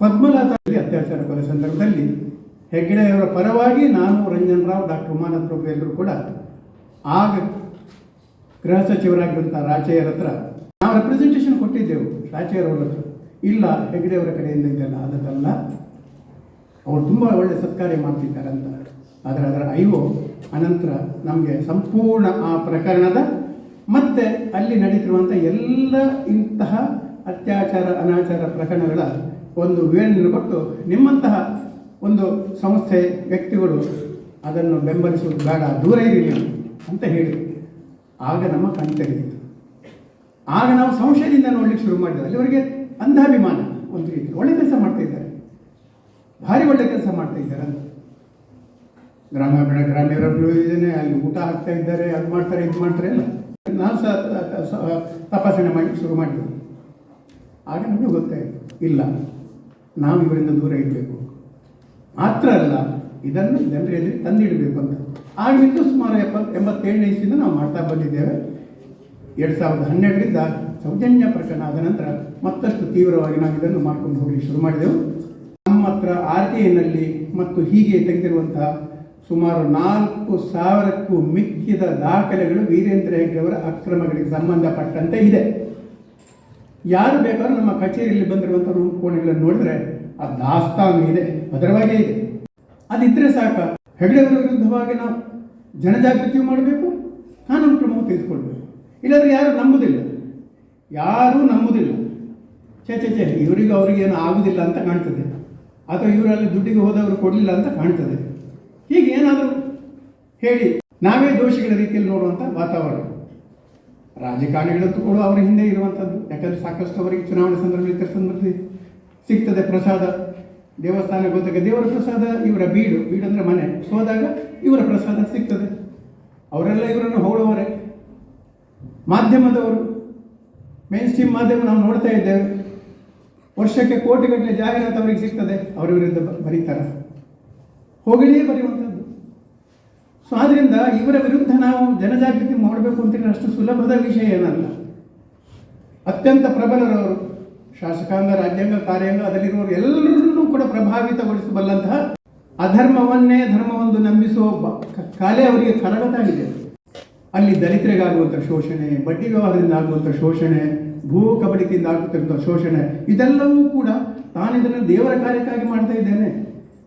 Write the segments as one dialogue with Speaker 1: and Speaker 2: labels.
Speaker 1: ಪದ್ಮನಾಥಲ್ಲಿ ಅತ್ಯಾಚಾರ ಕೊಲೆ ಸಂದರ್ಭದಲ್ಲಿ ಹೆಗ್ಗಡೆಯವರ ಪರವಾಗಿ ನಾನು ರಂಜನ್ ರಾವ್ ಡಾಕ್ಟರ್ ಉಮಾನಾಥ್ ಪ್ರಭು ಎಲ್ಲರೂ ಕೂಡ ಆಗ ಗೃಹ ಸಚಿವರಾಗಿರುವಂಥ ರಾಜಯ್ಯರ ಹತ್ರ ನಾವು ರೆಪ್ರೆಸೆಂಟೇಷನ್ ಕೊಟ್ಟಿದ್ದೆವು. ರಾಚಯ್ಯರವ್ರ ಹತ್ರ. ಇಲ್ಲ, ಹೆಗ್ಗಡೆಯವರ ಕಡೆಯಿಂದ ಇದೆಲ್ಲ ಆದದಲ್ಲ ಅವರು ತುಂಬ ಒಳ್ಳೆ ಸತ್ಕಾರ್ಯ ಮಾಡ್ತಿದ್ದಾರೆ ಅಂತ. ಆದರೆ ಅದರ ಐವೋ ಅನಂತರ ನಮಗೆ ಸಂಪೂರ್ಣ ಆ ಪ್ರಕರಣದ ಮತ್ತೆ ಅಲ್ಲಿ ನಡೀತಿರುವಂಥ ಎಲ್ಲ ಇಂತಹ ಅತ್ಯಾಚಾರ, ಅನಾಚಾರ ಪ್ರಕರಣಗಳ ಒಂದು ವಿವರಣೆಯನ್ನು ಕೊಟ್ಟು ನಿಮ್ಮಂತಹ ಒಂದು ಸಂಸ್ಥೆ ವ್ಯಕ್ತಿಗಳು ಅದನ್ನು ಬೆಂಬಲಿಸುವುದು ಬೇಡ, ದೂರ ಇರಲಿ ಅಂತ ಹೇಳಿ. ಆಗ ನಮ್ಮ ಕಣ್ ತೆರೆಯಿತು. ಆಗ ನಾವು ಸಂಶಯದಿಂದ ನೋಡ್ಲಿಕ್ಕೆ ಶುರು ಮಾಡಿದೆ ಅಲ್ಲಿ ಅವರಿಗೆ ಅಂಧಾಭಿಮಾನ ಒಂದು ರೀತಿ. ಒಳ್ಳೆ ಕೆಲಸ ಮಾಡ್ತಾ ಇದ್ದಾರೆ. ಭಾರಿ ಒಳ್ಳೆ ಕೆಲಸ ಮಾಡ್ತಾ ಇದ್ದಾರೆ ಅಂತ. ಗ್ರಾಮೀಣ ಗ್ರಾಮೀಣ ಯೋಜನೆ ಅಲ್ಲಿ ಊಟ ಹಾಕ್ತಾ ಇದ್ದಾರೆ, ಅದು ಮಾಡ್ತಾರೆ, ಇದು ಮಾಡ್ತಾರೆ ಎಲ್ಲ. ನಾನು ಸಹ ತಪಾಸಣೆ ಮಾಡಲಿಕ್ಕೆ ಶುರು ಮಾಡಿದೆ ಆಗ ನಮಗೆ ಗೊತ್ತಾಯಿತು, ಇಲ್ಲ. ನಾವು ಇವರಿಂದ ದೂರ ಇಡಬೇಕು ಮಾತ್ರ ಅಲ್ಲ, ಇದನ್ನು ಜನರಲ್ಲಿ ತಂದಿಡಬೇಕು ಅಂತ. ಆಗಿಂದ ಸುಮಾರು ಎಪ್ಪತ್ತು ಎಂಬತ್ತೇಳನೇ ಇಸ್ವಿಯಿಂದ ನಾವು ಮಾಡ್ತಾ ಬಂದಿದ್ದೇವೆ. ಎರಡು ಸಾವಿರದ ಹನ್ನೆರಡರಿಂದ ಸೌಜನ್ಯ ಪ್ರಕರಣ ಆದ ನಂತರ ಮತ್ತಷ್ಟು ತೀವ್ರವಾಗಿ ನಾವು ಇದನ್ನು ಮಾಡ್ಕೊಂಡು ಹೋಗಲಿಕ್ಕೆ ಶುರು ಮಾಡಿದೆವು. ನಮ್ಮ ಹತ್ರ ಆರ್ ಟಿ ಐನಲ್ಲಿ ಮತ್ತು ಹೀಗೆ ತೆಗೆದಿರುವಂತಹ ಸುಮಾರು ನಾಲ್ಕು ಸಾವಿರಕ್ಕೂ ಮಿಕ್ಕಿದ ದಾಖಲೆಗಳು ವೀರೇಂದ್ರ ಹೆಗ್ಗಡೆಯವರ ಅಕ್ರಮಗಳಿಗೆ ಸಂಬಂಧಪಟ್ಟಂತೆ ಇದೆ. ಯಾರು ಬೇಕಾದ್ರೂ ನಮ್ಮ ಕಚೇರಿಯಲ್ಲಿ ಬಂದಿರುವಂಥ ರೂಮ್ ಕೋಣೆಗಳನ್ನು ನೋಡಿದ್ರೆ ಆ ದಾಸ್ತಾನು ಇದೆ, ಭದ್ರವಾಗೇ ಇದೆ. ಅದಿದ್ದರೆ ಸಾಕ. ಹೆಗಡೆಯವರ ವಿರುದ್ಧವಾಗಿ ನಾವು ಜನಜಾಗೃತಿ ಮಾಡಬೇಕು, ಕಾನೂನು ಕ್ರಮವು ತೆಗೆದುಕೊಳ್ಬೇಕು. ಇಲ್ಲಾದ್ರೆ ಯಾರು ನಂಬುದಿಲ್ಲ. ಯಾರೂ ನಂಬುದಿಲ್ಲ. ಛೇ ಛೇ ಛೇ, ಇವರಿಗೆ ಅವರಿಗೆ ಏನು ಆಗುದಿಲ್ಲ ಅಂತ ಕಾಣ್ತದೆ. ಅಥವಾ ಇವರಲ್ಲಿ ದುಡ್ಡಿಗೆ ಹೋದವರು ಕೊಡಲಿಲ್ಲ ಅಂತ ಕಾಣ್ತದೆ. ಹೀಗೆ ಏನಾದರೂ ಹೇಳಿ, ನಾವೇ ದೋಷಿಗಳ ರೀತಿಯಲ್ಲಿ ನೋಡುವಂಥ ವಾತಾವರಣ. ರಾಜಕಾರಣಿಗಳಂತೂ ಕೂಡ ಅವರ ಹಿಂದೆ ಇರುವಂಥದ್ದು. ಯಾಕಂದರೆ ಸಾಕಷ್ಟು ಅವರಿಗೆ ಚುನಾವಣೆ ಸಂದರ್ಭದಲ್ಲಿ ಸಂದರ್ಭದಲ್ಲಿ ಸಿಗ್ತದೆ ಪ್ರಸಾದ. ದೇವಸ್ಥಾನಕ್ಕೆ ಹೋದಾಗ ದೇವರ ಪ್ರಸಾದ, ಇವರ ಬೀಡು. ಬೀಡು ಅಂದರೆ ಮನೆ. ಹೋದಾಗ ಇವರ ಪ್ರಸಾದ ಸಿಗ್ತದೆ. ಅವರೆಲ್ಲ ಇವರನ್ನು ಹೊಗಳವರೇ ಮಾಧ್ಯಮದವರು ಮೇನ್ ಸ್ಟ್ರೀಮ್ ಮಾಧ್ಯಮ ನಾವು ನೋಡ್ತಾ ಇದ್ದೇವೆ. ವರ್ಷಕ್ಕೆ ಕೋಟಿಗಟ್ಟಲೆ ಜಾಹೀರಾತು ಅವರಿಗೆ ಸಿಗ್ತದೆ. ಅವರ ವಿರುದ್ಧ ಬರೀತಾರೆ. ಹೋಗಲಿಯೇ ಬರೆಯುವಂಥದ್ದು ಸೊ ಆದ್ದರಿಂದ ಇವರ ವಿರುದ್ಧ ನಾವು ಜನಜಾಗೃತಿ ಮಾಡಬೇಕು ಅಂತೇಳಿ ಅಷ್ಟು ಸುಲಭದ ವಿಷಯ ಏನಲ್ಲ. ಅತ್ಯಂತ ಪ್ರಬಲರವರು, ಶಾಸಕಾಂಗ, ರಾಜ್ಯಾಂಗ, ಕಾರ್ಯಾಂಗ, ಅದರಲ್ಲಿರುವವರು ಎಲ್ಲರನ್ನೂ ಕೂಡ ಪ್ರಭಾವಿತಗೊಳಿಸಬಲ್ಲಂತಹ ಅಧರ್ಮವನ್ನೇ ಧರ್ಮವೊಂದು ನಂಬಿಸುವ ಕಾಲೇ ಅವರಿಗೆ ಕರಗತಾಗಿದೆ ಅಲ್ಲಿ ದಲಿತರಿಗಾಗುವಂಥ ಶೋಷಣೆ ಬಡ್ಡಿ ವ್ಯವಹಾರದಿಂದ ಆಗುವಂಥ ಶೋಷಣೆ, ಭೂ ಕಬಳಿಕೆಯಿಂದ ಆಗುತ್ತಿರುವಂಥ ಶೋಷಣೆ, ಇದೆಲ್ಲವೂ ಕೂಡ ನಾನು ದೇವರ ಕಾರ್ಯಕ್ಕಾಗಿ ಮಾಡ್ತಾ ಇದ್ದೇನೆ.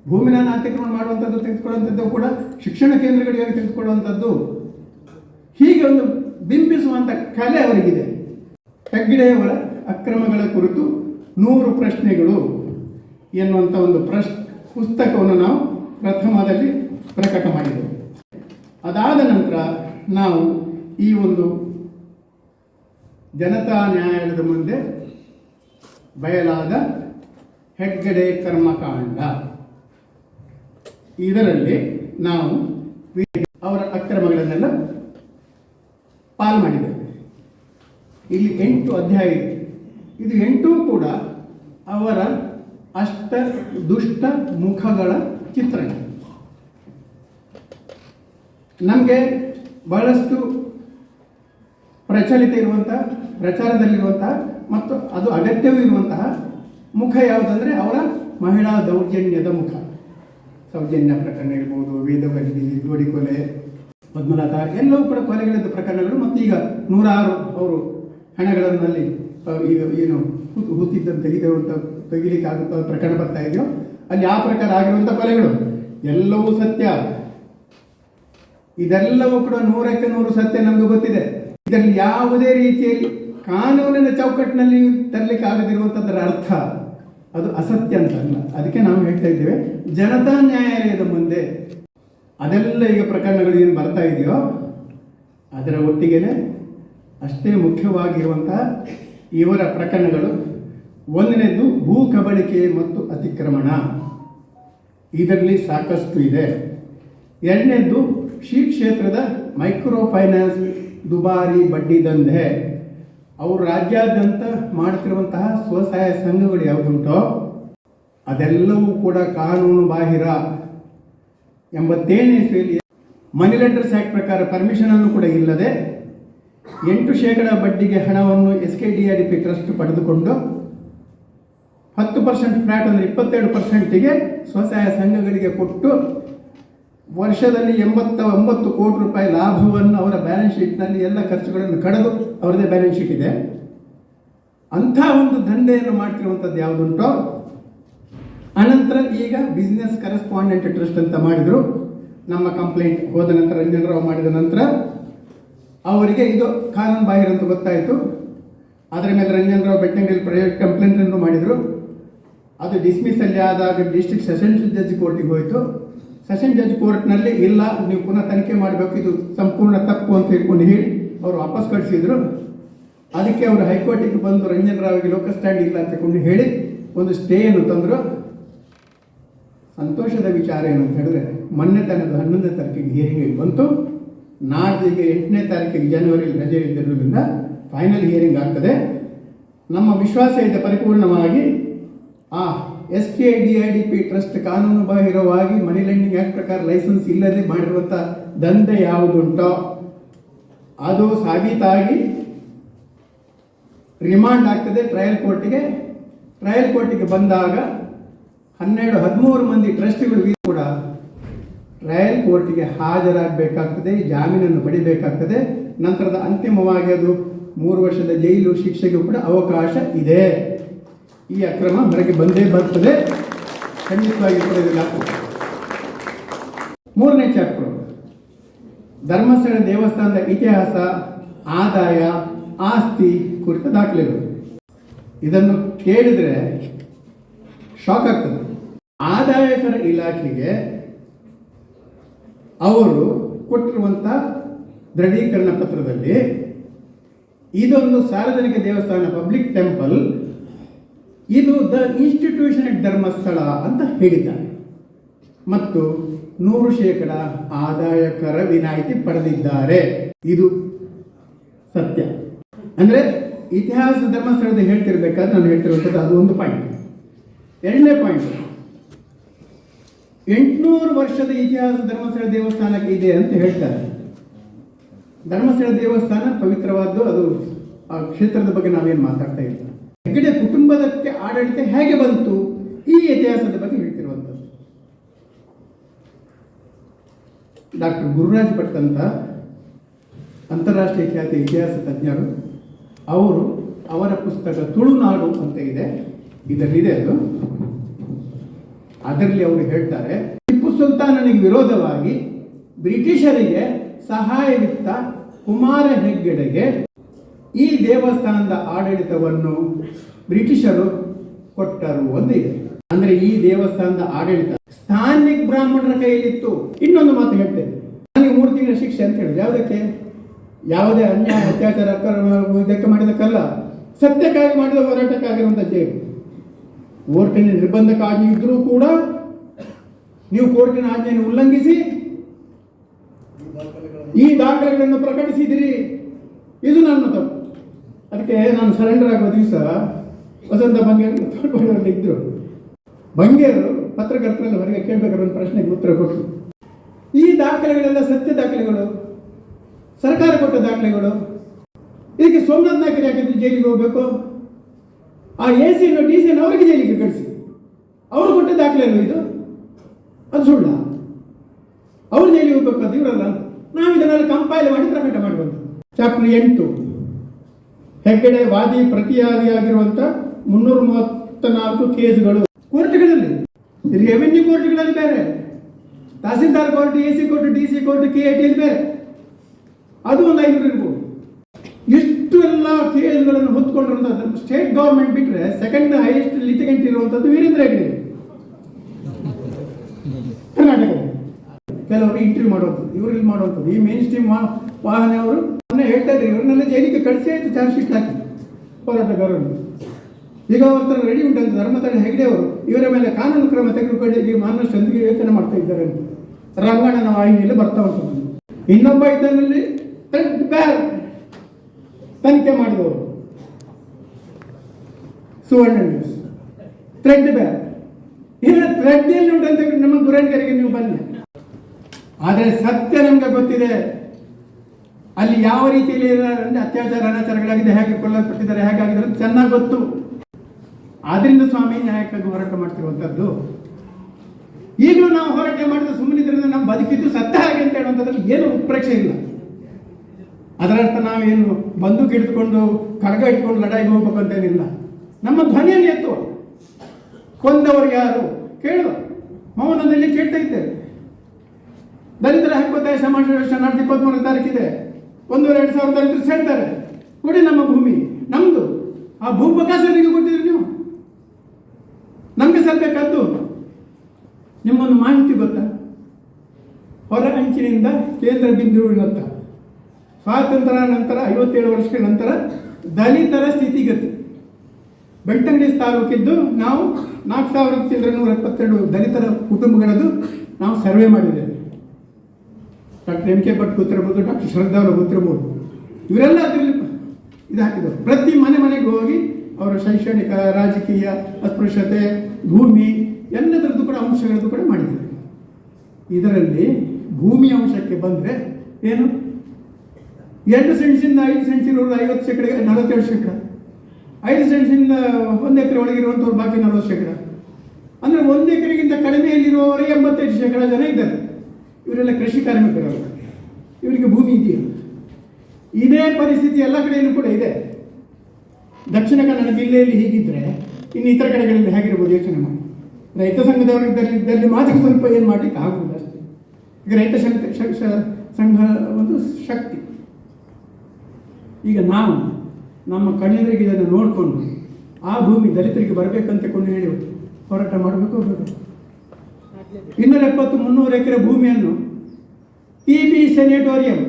Speaker 1: ಭೂಮಿನ ಅತಿಕ್ರಮಣ ಮಾಡುವಂಥದ್ದು ತೆಗೆದುಕೊಳ್ಳುವಂಥದ್ದು ಕೂಡ ಶಿಕ್ಷಣ ಕೇಂದ್ರಗಳಿಗೆ ತೆಗೆದುಕೊಳ್ಳುವಂಥದ್ದು ಹೀಗೆ ಒಂದು ಬಿಂಬಿಸುವಂಥ ಕಲೆ ಅವರಿಗಿದೆ. ಹೆಗ್ಗಡೆಯವರ ಅಕ್ರಮಗಳ ಕುರಿತು ನೂರು ಪ್ರಶ್ನೆಗಳು ಎನ್ನುವಂಥ ಒಂದು ಪ್ರಶ್, ಪುಸ್ತಕವನ್ನು ನಾವು ಪ್ರಥಮದಲ್ಲಿ ಪ್ರಕಟ ಮಾಡಿದೆವು. ಅದಾದ ನಂತರ ನಾವು ಈ ಒಂದು ಜನತಾ ನ್ಯಾಯಾಲಯದ ಮುಂದೆ ಬಯಲಾದ ಹೆಗ್ಗಡೆ ಕರ್ಮಕಾಂಡ. ಇದರಲ್ಲಿ ನಾವು ಅವರ ಅಕ್ರಮಗಳನ್ನೆಲ್ಲ ಪಾಲ್ ಮಾಡಿದ್ದೇವೆ. ಇಲ್ಲಿ ಎಂಟು ಅಧ್ಯಾಯ ಇದೆ. ಇದು ಎಂಟೂ ಕೂಡ ಅವರ ಅಷ್ಟ ದುಷ್ಟ ಮುಖಗಳ ಚಿತ್ರಣ. ನಮಗೆ ಬಹಳಷ್ಟು ಪ್ರಚಲಿತ ಇರುವಂತಹ, ಪ್ರಚಾರದಲ್ಲಿರುವಂತಹ ಮತ್ತು ಅದು ಅಗತ್ಯವೂ ಇರುವಂತಹ ಮುಖ ಯಾವುದಂದ್ರೆ ಅವರ ಮಹಿಳಾ ದೌರ್ಜನ್ಯದ ಮುಖ. ಸೌಜನ್ಯ ಪ್ರಕರಣ ಇರ್ಬೋದು ಜೋಡಿ ಕೊಲೆ ಪದ್ಮನಾಥ ಎಲ್ಲವೂ ಕೂಡ ಕೊಲೆಗಳಿದ್ದ ಪ್ರಕರಣಗಳು ಮತ್ತು ಈಗ ನೂರಾರು ಅವರು ಹಣಗಳಲ್ಲಿ ಈಗ ಏನು ಹುತ್ತಿದ್ದ ತೆಗಿತಿರುವಂಥ ತೆಗಿಲಿಕ್ಕೆ ಆಗುತ್ತ ಪ್ರಕರಣ ಬರ್ತಾ ಇದೆಯೋ, ಅಲ್ಲಿ ಆ ಪ್ರಕಾರ ಆಗಿರುವಂಥ ಕೊಲೆಗಳು. ಎಲ್ಲವೂ ಸತ್ಯ. ಇದೆಲ್ಲವೂ ಕೂಡ ನೂರಕ್ಕೆ ನೂರು ಸತ್ಯ ನಮಗೆ ಗೊತ್ತಿದೆ. ಇದರಲ್ಲಿ ಯಾವುದೇ ರೀತಿಯಲ್ಲಿ ಕಾನೂನಿನ ಚೌಕಟ್ಟಿನಲ್ಲಿ ತರಲಿಕ್ಕೆ ಆಗದಿರುವಂಥದ್ದರ ಅರ್ಥ. ಅದು ಅಸತ್ಯ ಅಂತ ಅಲ್ಲ ಅದಕ್ಕೆ ನಾವು ಹೇಳ್ತಾ ಇದ್ದೇವೆ, ಜನತಾ ನ್ಯಾಯಾಲಯದ ಮುಂದೆ ಅದೆಲ್ಲ ಈಗ ಪ್ರಕರಣಗಳು ಏನು ಬರ್ತಾ ಇದೆಯೋ, ಅದರ ಒಟ್ಟಿಗೆನೆ ಅಷ್ಟೇ ಮುಖ್ಯವಾಗಿರುವಂತಹ ಇವರ ಪ್ರಕರಣಗಳು. ಒಂದನೇದು ಭೂ ಕಬಳಿಕೆ ಮತ್ತು ಅತಿಕ್ರಮಣ. ಇದರಲ್ಲಿ ಸಾಕಷ್ಟು ಇದೆ. ಎರಡನೇದು ಶ್ರೀ ಕ್ಷೇತ್ರದ ಮೈಕ್ರೋ ಫೈನಾನ್ಸ್ ದುಬಾರಿ ಬಡ್ಡಿ ದಂಧೆ. ಅವರು ರಾಜ್ಯಾದ್ಯಂತ ಮಾಡ್ತಿರುವಂತಹ ಸ್ವಸಹಾಯ ಸಂಘಗಳು ಯಾವುದುಂಟೋ, ಅದೆಲ್ಲವೂ ಕೂಡ ಕಾನೂನು ಬಾಹಿರ ಎಂಬತ್ತೇಳನೇ ಇಸ್ವಿಯಲ್ಲಿ ಮನಿ ಲೆಂಡರ್ಸ್ ಆ್ಯಕ್ಟ್ ಪ್ರಕಾರ ಪರ್ಮಿಷನ್ ಅನ್ನು ಕೂಡ ಇಲ್ಲದೆ ಎಂಟು ಶೇಕಡ ಬಡ್ಡಿಗೆ ಹಣವನ್ನು S K D R P trust ಪಡೆದುಕೊಂಡು ಹತ್ತು ಪರ್ಸೆಂಟ್ ಫ್ಲಾಟ್ ಅಂದರೆ ಇಪ್ಪತ್ತೆರಡು ಪರ್ಸೆಂಟಿಗೆ ಸ್ವಸಹಾಯ ಸಂಘಗಳಿಗೆ ಕೊಟ್ಟು ವರ್ಷದಲ್ಲಿ ಎಂಬತ್ತ ಒಂಬತ್ತು ಕೋಟಿ ರೂಪಾಯಿ ಲಾಭವನ್ನು ಅವರ ಬ್ಯಾಲೆನ್ಸ್ ಶೀಟ್ನಲ್ಲಿ ಎಲ್ಲ ಖರ್ಚುಗಳನ್ನು ಕಳೆದು ಅವರದೇ ಬ್ಯಾಲೆನ್ಸ್ ಶೀಟ್ ಇದೆ. ಅಂಥ ಒಂದು ದಂಧೆಯನ್ನು ಮಾಡ್ತಿರುವಂಥದ್ದು ಯಾವುದುಂಟೋ, ಅನಂತರ ಈಗ ಬಿಸ್ನೆಸ್ ಕರೆಸ್ಪಾಂಡೆಂಟ್ ಟ್ರಸ್ಟ್ ಅಂತ ಮಾಡಿದರು. ನಮ್ಮ ಕಂಪ್ಲೇಂಟ್ ಹೋದ ನಂತರ ರಂಜನ್ ರಾವ್ ಮಾಡಿದ ನಂತರ ಅವರಿಗೆ ಇದು ಕಾನೂನು ಬಾಹಿರ ಅಂತ ಗೊತ್ತಾಯಿತು. ಅದರ ಮೇಲೆ ರಂಜನ್ ರಾವ್ ಬೆಟ್ಟಂಗಲ್ ಪ್ರೈವೇಟ್ ಕಂಪ್ಲೇಂಟನ್ನು ಮಾಡಿದರು. ಅದು ಡಿಸ್ಮಿಸ್ ಅಲ್ಲಿ ಆದಾಗ ಡಿಸ್ಟ್ರಿಕ್ಟ್ ಸೆಷನ್ಸ್ ಜಡ್ಜ್ ಕೋರ್ಟಿಗೆ ಹೋಯಿತು. ಸೆಷನ್ ಜಡ್ಜ್ ಕೋರ್ಟ್ನಲ್ಲಿ ಇಲ್ಲ, ನೀವು ಪುನಃ ತನಿಖೆ ಮಾಡಬೇಕು, ಇದು ಸಂಪೂರ್ಣ ತಪ್ಪು ಅಂತ ಹೇಳ್ಕೊಂಡು ಹೇಳಿ ಅವರು ವಾಪಸ್ ಕಳಿಸಿದ್ರು. ಅದಕ್ಕೆ ಅವರು ಹೈಕೋರ್ಟಿಗೆ ಬಂದು ರಂಜನ್ ರಾವ್ಗೆ ಲೋಕಲ್ ಸ್ಟ್ಯಾಂಡ್ ಇಲ್ಲ ಅಂತಕೊಂಡು ಹೇಳಿ ಒಂದು ಸ್ಟೇಯನ್ನು ತಂದರು. ಸಂತೋಷದ ವಿಚಾರ ಏನು ಅಂತ ಹೇಳಿದ್ರೆ, ಮೊನ್ನೆ ತನದ ಹನ್ನೊಂದನೇ ತಾರೀಕಿಗೆ ಹಿಯರಿಂಗ್ ಬಂತು. ನಾಡ್ದಿಗೆ ಎಂಟನೇ ತಾರೀಕಿಗೆ ಜನವರಿ ರಜೆ ಇದ್ದಿರೋದ್ರಿಂದ ಫೈನಲ್ ಹಿಯರಿಂಗ್ ಆಗ್ತದೆ. ನಮ್ಮ ವಿಶ್ವಾಸ ಇದೆ ಪರಿಪೂರ್ಣವಾಗಿ. ಆ S K D I D P trust ಕಾನೂನು ಬಾಹಿರವಾಗಿ ಮನಿ ಲೆಂಡಿಂಗ್ ಆ್ಯಕ್ಟ್ ಪ್ರಕಾರ ಲೈಸೆನ್ಸ್ ಇಲ್ಲದೆ ಮಾಡಿರುವಂಥ ದಂಧೆ ಯಾವುದುಂಟೋ, ಅದು ಸಾಬೀತಾಗಿ ರಿಮಾಂಡ್ ಆಗ್ತದೆ ಟ್ರಯಲ್ ಕೋರ್ಟಿಗೆ. ಟ್ರಯಲ್ ಕೋರ್ಟಿಗೆ ಬಂದಾಗ ಹನ್ನೆರಡು, ಹದಿಮೂರು ಮಂದಿ ಟ್ರಸ್ಟಿಗಳು ಕೂಡ ಟ್ರಯಲ್ ಕೋರ್ಟಿಗೆ ಹಾಜರಾಗಬೇಕಾಗ್ತದೆ ಜಾಮೀನನ್ನು ಪಡಿಬೇಕಾಗ್ತದೆ. ನಂತರದ ಅಂತಿಮವಾಗಿ ಅದು ಮೂರು ವರ್ಷದ ಜೈಲು ಶಿಕ್ಷೆಗೂ ಕೂಡ ಅವಕಾಶ ಇದೆ. ಈ ಅಕ್ರಮ ಹೊರಗೆ ಬಂದೇ ಬರ್ತದೆ. ಖಂಡಿತವಾಗಿ ಮೂರನೇ ಚಾಪ್ಟರ್. ಧರ್ಮಸ್ಥಳ ದೇವಸ್ಥಾನದ ಇತಿಹಾಸ, ಆದಾಯ, ಆಸ್ತಿ ಕುರಿತ ದಾಖಲೆಗಳು. ಇದನ್ನು ಕೇಳಿದರೆ ಶಾಕ್ ಆಗ್ತದೆ. ಆದಾಯಕರ ಇಲಾಖೆಗೆ ಅವರು ಕೊಟ್ಟಿರುವಂಥ ದೃಢೀಕರಣ ಪತ್ರದಲ್ಲಿ ಇದೊಂದು ಸಾರ್ವಜನಿಕ ದೇವಸ್ಥಾನ, ಪಬ್ಲಿಕ್ ಟೆಂಪಲ್ ಇದು ದ ಇನ್ಸ್ಟಿಟ್ಯೂಷನ್ ಧರ್ಮಸ್ಥಳ ಅಂತ ಹೇಳಿದ್ದಾರೆ. ಮತ್ತು ನೂರು ಶೇಕಡ ಆದಾಯಕರ ವಿನಾಯಿತಿ ಪಡೆದಿದ್ದಾರೆ. ಇದು ಸತ್ಯ. ಅಂದರೆ ಇತಿಹಾಸ ಧರ್ಮಸ್ಥಳದ ಹೇಳ್ತಿರ್ಬೇಕಾದ್ರೆ ನಾನು ಹೇಳ್ತಿರುವಂಥದ್ದು ಅದು ಒಂದು ಪಾಯಿಂಟ್ ಎರಡನೇ ಪಾಯಿಂಟ್ ಎಂಟುನೂರು ವರ್ಷದ ಇತಿಹಾಸ ಧರ್ಮಸ್ಥಳ ದೇವಸ್ಥಾನಕ್ಕೆ ಇದೆ ಅಂತ ಹೇಳ್ತಾರೆ. ಧರ್ಮಸ್ಥಳ ದೇವಸ್ಥಾನ ಪವಿತ್ರವಾದ್ದು, ಅದು ಆ ಕ್ಷೇತ್ರದ ಬಗ್ಗೆ ನಾವೇನು ಮಾತಾಡ್ತಾ ಇಲ್ಲ. ಆಡಳಿತ ಹೇಗೆ ಬಂತು ಈ ಇತಿಹಾಸದ ಬಗ್ಗೆ ಹೇಳ್ತಿರುವಂಥದ್ದು. ಡಾಕ್ಟರ್ ಗುರುರಾಜ್ ಭಟ್ ಅಂತ ಅಂತಾರಾಷ್ಟ್ರೀಯ ಖ್ಯಾತಿ ಇತಿಹಾಸ ತಜ್ಞರು, ಅವರು ಅವರ ಪುಸ್ತಕ ತುಳುನಾಡು ಅಂತ ಇದೆ. ಇದರಲ್ಲಿದೆ ಅದು. ಅದರಲ್ಲಿ ಅವರು ಹೇಳ್ತಾರೆ, ಟಿಪ್ಪು ಸುಲ್ತಾನನಿಗೆ ವಿರೋಧವಾಗಿ ಬ್ರಿಟಿಷರಿಗೆ ಸಹಾಯವಿತ್ತ ಕುಮಾರ ಹೆಗ್ಗಡೆಗೆ ಈ ದೇವಸ್ಥಾನದ ಆಡಳಿತವನ್ನು ಬ್ರಿಟಿಷರು ಕೊಟ್ಟರು ಅಂತ ಇದೆ ಅಂದ್ರೆ ಈ ದೇವಸ್ಥಾನದ ಆಡಳಿತ ಸ್ಥಾನಿಕ ಬ್ರಾಹ್ಮಣರ ಕೈಯಲ್ಲಿತ್ತು. ಇನ್ನೊಂದು ಮಾತು ಹೇಳ್ತೇನೆ. ನನಗೆ ಮೂರು ತಿಂಗಳ ಶಿಕ್ಷೆ ಅಂತ ಹೇಳಿದ್ರು ಯಾವುದಕ್ಕೆ? ಯಾವುದೇ ಅನ್ಯಾಯ, ಅತ್ಯಾಚಾರ, ಅಕ್ರಮ ಇದಕ್ಕೆ ಮಾಡಿದಕ್ಕಲ್ಲ. ಸತ್ಯಕ್ಕಾಗಿ ಮಾಡಿದ ಹೋರಾಟಕ್ಕಾಗಿರುವಂಥ ಜೈಲು. ಕೋರ್ಟಿನ ನಿರ್ಬಂಧಕ್ಕಾಗಿ ಇದ್ರೂ ಕೂಡ ನೀವು ಕೋರ್ಟಿನ ಆಜ್ಞೆಯನ್ನು ಉಲ್ಲಂಘಿಸಿ ಈ ದಾಖಲೆಗಳನ್ನು ಪ್ರಕಟಿಸಿದಿರಿ. ಇದು ನನ್ನ ತಪ್ಪು. ಅದಕ್ಕೆ ನಾನು ಸರೆಂಡರ್ ಆಗುವ ದಿವಸ ವಸಂತ ಬಂಗೇರು ಇದ್ರು. ಬಂಗೇರು ಪತ್ರಕರ್ತರಲ್ಲಿ ಹೊರಗೆ ಕೇಳಬೇಕಾದ್ರೆ ಒಂದು ಪ್ರಶ್ನೆಗೆ ಉತ್ತರ ಕೊಟ್ಟರು ಈ ದಾಖಲೆಗಳೆಲ್ಲ ಸತ್ಯ ದಾಖಲೆಗಳು, ಸರ್ಕಾರ ಕೊಟ್ಟ ದಾಖಲೆಗಳು ಇದಕ್ಕೆ ಸೋಮನಾಥ್ ನಾಯಕರು ಯಾಕಿದ್ರು ಜೈಲಿಗೆ ಹೋಗಬೇಕು? ಆ ಎ ಸಿಯನ್ನು ಡಿ ಸಿಯನ್ನು ಅವರಿಗೆ ಜೈಲಿಗೆ ಕಳಿಸಿ. ಅವರು ಕೊಟ್ಟ ದಾಖಲೆ ಅಲ್ಲ ಇದು? ಅದು ಸುಳ್ಳ. ಅವ್ರು ಜೈಲಿಗೆ ಹೋಗ್ಬೇಕು ಇವರಲ್ಲ ನಾವು ಇದನ್ನೆಲ್ಲ ಕಂಪೈಲ್ ಮಾಡಿ ಪ್ರಕಟ ಮಾಡಬಹುದು ಚಾಪ್ಟರ್ ಎಂಟು. ಹೆಗ್ಗಡೆ ವಾದಿ ಪ್ರತಿಯಾದಿಯಾಗಿರುವಂಥ ಮುನ್ನೂರ ಮೂವತ್ತ ನಾಲ್ಕು ಕೇಸ್ಗಳು. ಕೋರ್ಟ್ಗಳಲ್ಲಿ. ರೆವೆನ್ಯೂ ಕೋರ್ಟ್ಗಳಲ್ಲಿ ಬೇರೆ. Tahsildar court, A C court, D C court, K I ಟಿಯಲ್ಲಿ ಬೇರೆ. ಅದು ಒಂದು ಐನೂರು ಇರ್ಬೋದು. ಇಷ್ಟು ಎಲ್ಲ ಕೇಸ್ಗಳನ್ನು ಹೊತ್ಕೊಂಡಿರುವಂಥದ್ದು ಸ್ಟೇಟ್ ಗೌರ್ಮೆಂಟ್ ಬಿಟ್ಟರೆ ಸೆಕೆಂಡ್ ಹೈಯೆಸ್ಟ್ ಲಿಟಿಗೆಂಟ್ ಇರುವಂಥದ್ದು ವೀರೇಂದ್ರ ಹೆಗ್ಡೆ. ಕರ್ನಾಟಕದಲ್ಲಿ. ಕೆಲವರು ಇಂಟರ್ವ್ಯೂ ಮಾಡುವಂಥದ್ದು ಇವರು ಇಲ್ಲಿ ಮಾಡುವಂಥದ್ದು. ಈ ಮೇನ್ ಸ್ಟ್ರೀಮ್ ವಾಹನ ಅವರು ಮೊನ್ನೆ ಹೇಳ್ತಾ ಇದ್ರು ಇವ್ರನ್ನೆಲ್ಲ ಜೈಲಿಗೆ ಕಳಿಸಿ ಆಯಿತು ಚಾರ್ಜ್ ಶೀಟ್ ಹಾಕಿ. ಹೋರಾಟಗಾರರು. ಈಗ ಅವ್ರ ರೆಡಿ ಉಂಟಂತ. ಧರ್ಮತಳ ಹೆಗ್ಡೆ ಅವರು. ಇವರ ಮೇಲೆ ಕಾನೂನು ಕ್ರಮ ತೆಗೆದುಕೊಳ್ಳಿ. ಮಾನವಷ್ಟೊಂದಿಗೆ ಯೋಚನೆ ಮಾಡ್ತಾ ಇದ್ದಾರೆ ಅಂತ. ರಂಗಣ್ಣನ ವಾಹಿನಿಯಲ್ಲಿ ಬರ್ತಾ ಉಂಟು. ಇನ್ನೊಬ್ಬ ಇದರಲ್ಲಿ ತನಿಖೆ ಮಾಡಿದವರು. ಸುವರ್ಣ ನ್ಯೂಸ್ ಥ್ರೆಡ್ ಬ್ಯಾರ್ ಇಲ್ಲ ಥ್ರೆಡ್ ಎಲ್ಲಿ ಉಂಟು ಅಂತ ನಮ್ಮ ದುರಂಗರಿಗೆ ನೀವು ಬನ್ನಿ. ಆದರೆ ಸತ್ಯ ನಮಗೆ ಗೊತ್ತಿದೆ. ಅಲ್ಲಿ ಯಾವ ರೀತಿಯಲ್ಲಿ ಅಂದರೆ ಅತ್ಯಾಚಾರ ಅನಾಚಾರಗಳಾಗಿದೆ, ಹೇಗೆ ಕೊಲ್ಲಲ್ಪಟ್ಟಿದ್ದಾರೆ ಹೇಗಾಗಿದ್ದಾರೆ ಚೆನ್ನಾಗಿ ಗೊತ್ತು. ಆದ್ರಿಂದ ಸ್ವಾಮಿ ನ್ಯಾಯಕ್ಕಾಗಿ ಹೋರಾಟ ಮಾಡ್ತಿರುವಂಥದ್ದು ಈಗಲೂ ನಾವು ಹೋರಾಟ ಮಾಡಿದ್ರೆ ಸುಮ್ಮನಿದ್ರಿಂದ ನಮ್ಮ ಬದುಕಿದ್ದು ಸತ್ತ ಹಾಗೆ ಅಂತ ಹೇಳುವಂಥದ್ರಲ್ಲಿ ಏನು ಉತ್ಪ್ರೇಕ್ಷೆ ಇಲ್ಲ. ಅದರರ್ಥ ನಾವೇನು ಬಂದೂಕು ಹಿಡಿದುಕೊಂಡು ಕಡಗ ಇಟ್ಕೊಂಡು ಲಡಾಯಿಗೆ ಹೋಗ್ಬೇಕು ಅಂತೇನಿಲ್ಲ ನಮ್ಮ ಧ್ವನಿಯನ್ನು ಎತ್ತುವ. ಕೊಂದವರು ಯಾರು? ಕೇಳುವ. ಮೌನದಲ್ಲಿ ಕೇಳ್ತಾ ಇದ್ದೇವೆ. ದಲಿತರ ಹಕ್ಕೊತ್ತಾಯ ಸಮಾಜ ಶರಣಾರ್ಥಿ ಇಪ್ಪತ್ತ್ಮೂರನೇ ತಾರೀಕಿದೆ. ಒಂದೂವರೆ, ಎರಡು ಸಾವಿರ ದಲಿತರು ಸೇರ್ತಾರೆ. ಕೊಡಿ ನಮ್ಮ ಭೂಮಿ. ನಮ್ಮದು ಆ ಭೂಪಕಾಸರಿಗೆ ಕೊಟ್ಟಿದ್ರಿ ನೀವು. ನಮಗೆ ಸಲ್ಬೇಕಾದ್ದು ನಿಮ್ಮೊಂದು ಮಾಹಿತಿ ಗೊತ್ತಾ? ಹೊರ ಅಂಚಿನಿಂದ ಕೇಂದ್ರ ಬಿಂದುವಿನತ್ತ ಸ್ವಾತಂತ್ರ್ಯ ನಂತರ, ಐವತ್ತೇಳು ವರ್ಷಗಳ ನಂತರ ದಲಿತರ ಸ್ಥಿತಿಗತಿ. ಬೆಳ್ತಂಗಡಿ ತಾಲೂಕಿದ್ದು ನಾವು ನಾಲ್ಕು ಸಾವಿರದ ಚಿಲ್ಲರೆ ನೂರ ಎಪ್ಪತ್ತೆರಡು ದಲಿತರ ಕುಟುಂಬಗಳದ್ದು ನಾವು ಸರ್ವೆ ಮಾಡಿದ್ದೇವೆ. ಡಾಕ್ಟರ್ ಎಂ ಕೆ ಭಟ್ ಗೊತ್ತಿರಬಹುದು ಡಾಕ್ಟರ್ ಶ್ರದ್ಧಾ ಅವರು ಗೊತ್ತಿರಬಹುದು ಇವರೆಲ್ಲ ಅದರಲ್ಲಿ ಇದು ಪ್ರತಿ ಮನೆ ಮನೆಗೆ ಹೋಗಿ ಅವರ ಶೈಕ್ಷಣಿಕ, ರಾಜಕೀಯ, ಅಸ್ಪೃಶ್ಯತೆ, ಭೂಮಿ ಎಲ್ಲದರದ್ದು ಕೂಡ ಅಂಶಗಳದ್ದು ಕೂಡ ಮಾಡಿದ್ದಾರೆ. ಇದರಲ್ಲಿ ಭೂಮಿ ಅಂಶಕ್ಕೆ ಬಂದರೆ ಏನು? ಎರಡು ಸೆಂಟ್ಸಿಂದ ಐದು ಸೆಂಟ್ಸ್ ಇರೋರು ಐವತ್ತು ಶೇಕಡ ನಲವತ್ತೇಳು ಶೇಕಡ. ಐದು ಸೆಂಟ್ಸಿಂದ ಒಂದು ಎಕರೆ ಒಳಗಿರುವಂಥವ್ರು ಬಾಕಿ ನಲವತ್ತು ಶೇಕಡ. ಅಂದರೆ ಒಂದು ಎಕರೆಗಿಂತ ಕಡಿಮೆಯಲ್ಲಿರುವವರೇ ಎಂಬತ್ತೈದು ಶೇಕಡ ಜನ ಇದ್ದಾರೆ. ಇವರೆಲ್ಲ ಕೃಷಿ ಕಾರ್ಮಿಕರು ಇವರಿಗೆ ಭೂಮಿ ಇದೆಯಲ್ಲ ಇದೇ ಪರಿಸ್ಥಿತಿ ಎಲ್ಲ ಕಡೆಯಲ್ಲೂ ಕೂಡ ಇದೆ. ದಕ್ಷಿಣ ಕನ್ನಡ ಜಿಲ್ಲೆಯಲ್ಲಿ ಹೀಗಿದ್ದರೆ ಇನ್ನು ಇತರ ಕಡೆಗಳಲ್ಲಿ ಹೇಗಿರ್ಬೋದು ಯೋಚನೆ ಮಾಡಿ. ರೈತ ಸಂಘದವರಿದ್ದಲ್ಲಿ ಇದ್ದಲ್ಲಿ ಮಾತ್ರ ಸ್ವಲ್ಪ ಏನು ಮಾಡಲಿಕ್ಕೆ ಆಗುವುದು ಅಷ್ಟೇ. ಈಗ ರೈತ ಸಂಘ ಒಂದು ಶಕ್ತಿ. ಈಗ ನಾವು ನಮ್ಮ ಕಣ್ಣೆದುರಿಗೆ ಇದನ್ನು ನೋಡಿಕೊಂಡು ಆ ಭೂಮಿ ದಲಿತರಿಗೆ ಬರಬೇಕಂತ ಕೊಂಡು ಹೇಳಿ ಹೋರಾಟ ಮಾಡಬೇಕು ಇನ್ನೂರ ಎಪ್ಪತ್ತು ಮುನ್ನೂರು ಎಕರೆ ಭೂಮಿಯನ್ನು ಪಿ ಬಿ ಸೆನೆಟೋರಿಯಂ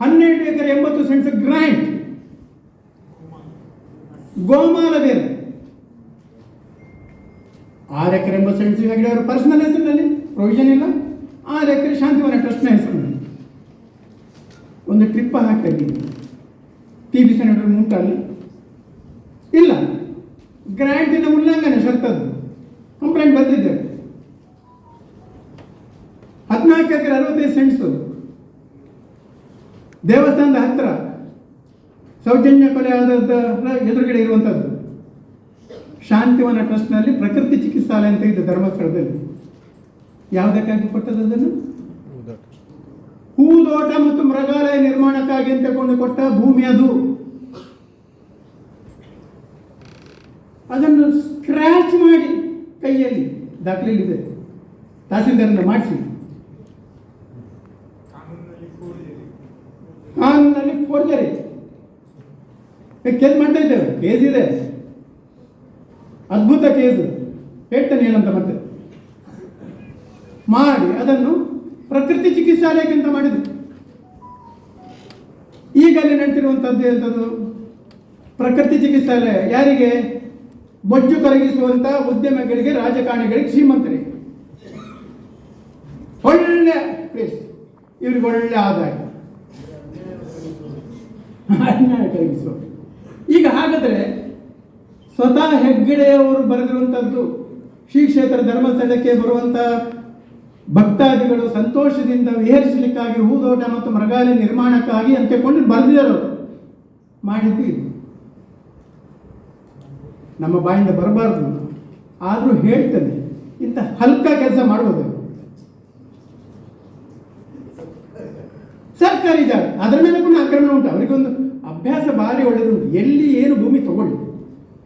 Speaker 1: ಹನ್ನೆರಡು ಎಕರೆ ಎಂಬತ್ತು ಸೆಂಟ್ಸ್ ಗ್ರಾಂಟ್ ಬೇರೆ ಆರು ಎಕರೆ ಎಂಬತ್ತು ಸೆಂಟ್ಸ್ ಹೆಗಡೆ ಅವರ ಪರ್ಸನಲ್ ಹೆಸರಿನಲ್ಲಿ? ಪ್ರೊವಿಷನ್ ಇಲ್ಲ. ಆರು ಎಕರೆ ಶಾಂತಿವನ ಟ್ರಸ್ಟ್ನ ಹೆಸರಿನಲ್ಲಿ. ಒಂದು ಟ್ರಿಪ್ ಹಾಕಿ ಟಿ ಬಿ ಸೆನೆಟರ್ ಮುಂಟಲ್ಲಿ ಇಲ್ಲ. ಗ್ರ್ಯಾಂಟಿನ ಉಲ್ಲಂಘನೆ ಶರ್ತದ್ದು ಕಂಪ್ಲೇಂಟ್ ಬಂದಿದ್ದೆ ಹದಿನಾಲ್ಕು ಎಕರೆ ಅರವತ್ತೈದು ಸೆಂಟ್ಸು ದೇವಸ್ಥಾನದ ಹತ್ತಿರ ಸೌಜನ್ಯ ಕೊಲೆ ಆದಂತ ಎದುರುಗಡೆ ಇರುವಂಥದ್ದು ಶಾಂತಿವನ ಟ್ರಸ್ಟ್ನಲ್ಲಿ ಪ್ರಕೃತಿ ಚಿಕಿತ್ಸಾಲಯ ಅಂತ ಇದೆ ಧರ್ಮಸ್ಥಳದಲ್ಲಿ. ಯಾವುದಕ್ಕಾಗಿ ಕೊಟ್ಟದ್ದು ಅದನ್ನು? ಹೂದೋಟ ಮತ್ತು ಮೃಗಾಲಯ ನಿರ್ಮಾಣಕ್ಕಾಗಿ ಅಂತ ಕೊಂಡು ಕೊಟ್ಟ ಭೂಮಿ ಅದು. ಅದನ್ನು ಸ್ಕ್ರ್ಯಾಚ್ ಮಾಡಿ ಕೈಯಲ್ಲಿ ದಾಖಲೆಯಲ್ಲಿದೆ ತಹಸೀಲ್ದಾರನ್ನ ಮಾಡಿಸಿ. ಕಾನೂನಲ್ಲಿ ಫೋರ್ಜರಿ ಕೇಸ್ ಮಾಡ್ತಾ ಇದ್ದೇವೆ. ಕೇಸ್ ಇದೆ. ಅದ್ಭುತ ಕೇಸ್. ಹೇಳ್ತಾನೆ ಏನಂತ ಮತ್ತೆ. ಮಾಡಿ, ಅದನ್ನು ಪ್ರಕೃತಿ ಚಿಕಿತ್ಸಾಲಯಕ್ಕಿಂತ ಮಾಡಿದ್ರು ಈಗಲೇ ನಡೆಸಿರುವಂಥದ್ದು ಎಂಥದ್ದು ಪ್ರಕೃತಿ ಚಿಕಿತ್ಸಾಲಯ. ಯಾರಿಗೆ? ಬೊಜ್ಜು ಕರಗಿಸುವಂಥ ಉದ್ಯಮಗಳಿಗೆ, ರಾಜಕಾರಣಿಗಳಿಗೆ, ಶ್ರೀಮಂತರಿಗೆ. ಒಳ್ಳೆ ಪ್ಲೇಸ್ ಇವ್ರಿಗೆ ಒಳ್ಳೆ ಆದಾಯ. ಕರಗಿಸುವ. ಈಗ ಹಾಗಾದರೆ ಸ್ವತಃ ಹೆಗ್ಗಡೆಯವರು ಬರೆದಿರುವಂಥದ್ದು ಶ್ರೀ ಕ್ಷೇತ್ರ ಧರ್ಮಸ್ಥಳಕ್ಕೆ ಬರುವಂಥ ಭಕ್ತಾದಿಗಳು ಸಂತೋಷದಿಂದ ವಿಹರಿಸಲಿಕ್ಕಾಗಿ ಹೂದೋಟ ಮತ್ತು ಮೃಗಾಲಯ ನಿರ್ಮಾಣಕ್ಕಾಗಿ ಅಂತಕೊಂಡು ಬರೆದಿದ್ದರು ಮಾಡಿದ್ದು ನಮ್ಮ ಬಾಯಿಂದ ಬರಬಾರ್ದು. ಆದರೂ ಹೇಳ್ತದೆ ಇಂಥ ಹಲ್ಕ ಕೆಲಸ ಮಾಡಬಹುದು ಸರ್ಕಾರಿ ಜಾಗ. ಅದರ ಮೇಲೆ ಕೂಡ ಆಕ್ರಮಣ ಉಂಟು. ಅವರಿಗೊಂದು ಅಭ್ಯಾಸ ಭಾರಿ ಒಳ್ಳೆಯದುಂಟು ಎಲ್ಲಿ ಏನು ಭೂಮಿ ತಗೊಳ್ಳಿ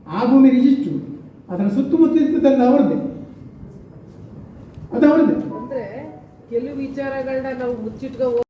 Speaker 1: ಆ ಭೂಮಿ ರಿಜಿಸ್ಟ್ರು ಅದರ ಸುತ್ತಮುತ್ತ ಇರ್ತದಲ್ಲ ಅವರದ್ದೇ. ಅದು
Speaker 2: ಅಂದ್ರೆ, ಕೆಲವು ವಿಚಾರಗಳನ್ನ ನಾವು ಮುಚ್ಚಿಟ್ಕೊ